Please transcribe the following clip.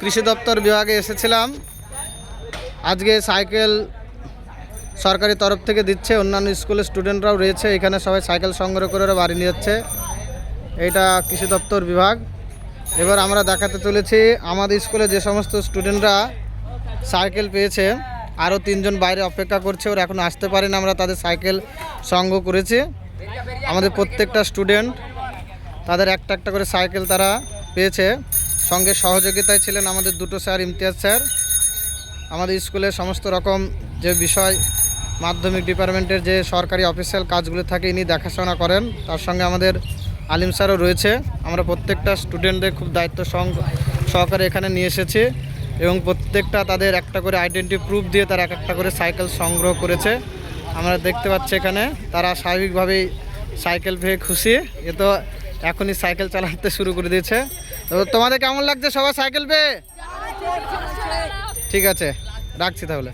কৃষি দপ্তর বিভাগে এসেছিলাম। আজকে সাইকেল সরকারি তরফ থেকে দিচ্ছে, অন্যান্য স্কুলের স্টুডেন্টরাও রয়েছে, এখানে সবাই সাইকেল সংগ্রহ করে বাড়ি নিয়ে যাচ্ছে। এটা কৃষি দপ্তর বিভাগ। এবার আমরা দেখাতে চলেছি, আমাদের স্কুলে যে সমস্ত স্টুডেন্টরা সাইকেল পেয়েছে, আরও তিনজন বাইরে অপেক্ষা করছে, ওরা এখন আসতে পারেন, আমরা তাদের সাইকেল সংগ্রহ করেছি। আমাদের প্রত্যেকটা স্টুডেন্ট, তাদের একটা একটা করে সাইকেল তারা পেয়েছে। সঙ্গে সহযোগিতায় ছিলেন আমাদের দুটো স্যার, ইমতিয়াজ স্যার। আমাদের স্কুলে সমস্ত রকম যে বিষয়, মাধ্যমিক ডিপার্টমেন্টের যে সরকারি অফিসিয়াল কাজগুলো থাকে, ইনি দেখাশোনা করেন। তার সঙ্গে আমাদের আলিম স্যারও রয়েছে। আমরা প্রত্যেকটা স্টুডেন্টদের খুব দায়িত্ব সহকারে এখানে নিয়ে এসেছি এবং প্রত্যেকটা তাদের একটা করে আইডেন্টি প্রুফ দিয়ে তারা এক একটা করে সাইকেল সংগ্রহ করেছে। আমরা দেখতে পাচ্ছি এখানে, তারা স্বাভাবিকভাবেই সাইকেল পেয়ে খুশি। এ তো এখনই সাইকেল চালাতে শুরু করে দিয়েছে। তো তোমাদের কেমন লাগছে? সবাই সাইকেল পেয়ে? ঠিক আছে রাখছি তাহলে।